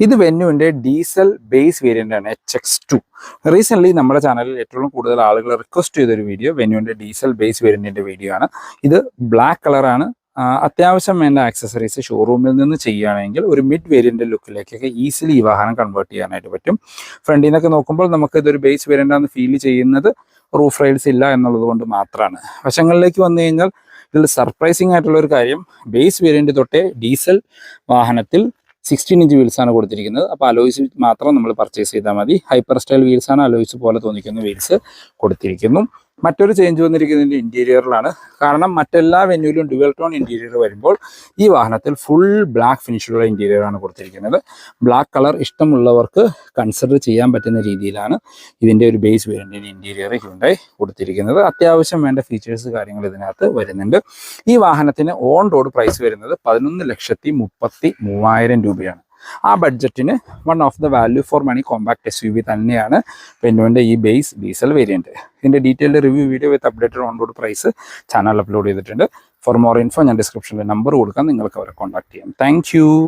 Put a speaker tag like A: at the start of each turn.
A: ഇത് വെന്നുവിന്റെ diesel base variant ആണ് എച്ച് എക്സ് ടു റീസെന്റ്ലി നമ്മുടെ ചാനലിൽ ഏറ്റവും കൂടുതൽ ആളുകൾ റിക്വസ്റ്റ് ചെയ്തൊരു വീഡിയോ വെന്നുവിന്റെ ഡീസൽ ബേസ് വേരിയന്റിന്റെ വീഡിയോ ആണ്. ഇത് ബ്ലാക്ക് കളറാണ് അത്യാവശ്യം വേണ്ട ആക്സസറീസ് ഷോറൂമിൽ നിന്ന് ചെയ്യുകയാണെങ്കിൽ ഒരു മിഡ് വേരിയന്റ് ലുക്കിലേക്കൊക്കെ ഈസിലി ഈ വാഹനം കൺവേർട്ട് ചെയ്യാനായിട്ട് പറ്റും. ഫ്രണ്ടിൽ നിന്നൊക്കെ നോക്കുമ്പോൾ നമുക്ക് ഇതൊരു ബേസ് വേരിയന്റ് ആണെന്ന് ഫീൽ ചെയ്യുന്നത് റൂഫ് റൈഡ്സ് ഇല്ല എന്നുള്ളത് കൊണ്ട് മാത്രമാണ് വശങ്ങളിലേക്ക് വന്നു കഴിഞ്ഞാൽ ഇതിൽ സർപ്രൈസിങ് ആയിട്ടുള്ള ഒരു കാര്യം ബേസ് വേരിയന്റ് തൊട്ടേ ഡീസൽ വാഹനത്തിൽ സിക്സ്റ്റീൻ ഇഞ്ച് വീൽസ് ആണ് കൊടുത്തിരിക്കുന്നത്. അപ്പോൾ അലോയ്സ് മാത്രം നമ്മൾ പർച്ചേസ് ചെയ്താൽ മതി. ഹൈപ്പർ സ്റ്റൈൽ വീൽസ് ആണ് അലോയ്സ് പോലെ തോന്നിക്കുന്ന വീൽസ് കൊടുത്തിരിക്കുന്നു. മറ്റൊരു ചേഞ്ച് വന്നിരിക്കുന്നത് ഇന്റീരിയറിലാണ് കാരണം മറ്റെല്ലാ വെന്യൂലും ഡുവൽ ടോൺ ഇന്റീരിയർ വരുമ്പോൾ ഈ വാഹനത്തിൽ ഫുൾ ബ്ലാക്ക് ഫിനിഷിലുള്ള ഇന്റീരിയർ ആണ് കൊടുത്തിരിക്കുന്നത്. ബ്ലാക്ക് കളർ ഇഷ്ടമുള്ളവർക്ക് കൺസിഡർ ചെയ്യാൻ പറ്റുന്ന രീതിയിലാണ് ഇതിന്റെ ഒരു ബേസ് വേരിയന്റിന്റെ ഇന്റീരിയർ ഹ്യുണ്ടായി കൊടുത്തിരിക്കുന്നത്. അത്യാവശ്യം വേണ്ട ഫീച്ചേഴ്സ് കാര്യങ്ങൾ ഇതിനകത്ത് വരുന്നുണ്ട്. ഈ വാഹനത്തിന് ഓൺ റോഡ് പ്രൈസ് വരുന്നത് പതിനൊന്ന് ലക്ഷത്തി മുപ്പത്തി മൂവായിരം രൂപയാണ്. ആ ബഡ്ജറ്റിന് one of the value for money compact S U V തന്നെയാണ്. പെന്നുവിന്റെ ഈ ബേസ് ഡീസൽ വേരിയന്റ് ഇതിന്റെ detailed review video with updated on road price channel upload ചെയ്തിട്ടുണ്ട്. ഫോർ മോർ ഇൻഫോ ഞാൻ ഡിസ്ക്രിപ്ഷനിൽ നമ്പർ കൊടുക്കാം. നിങ്ങൾക്ക് അവരെ കോൺടാക്ട് ചെയ്യാം. താങ്ക്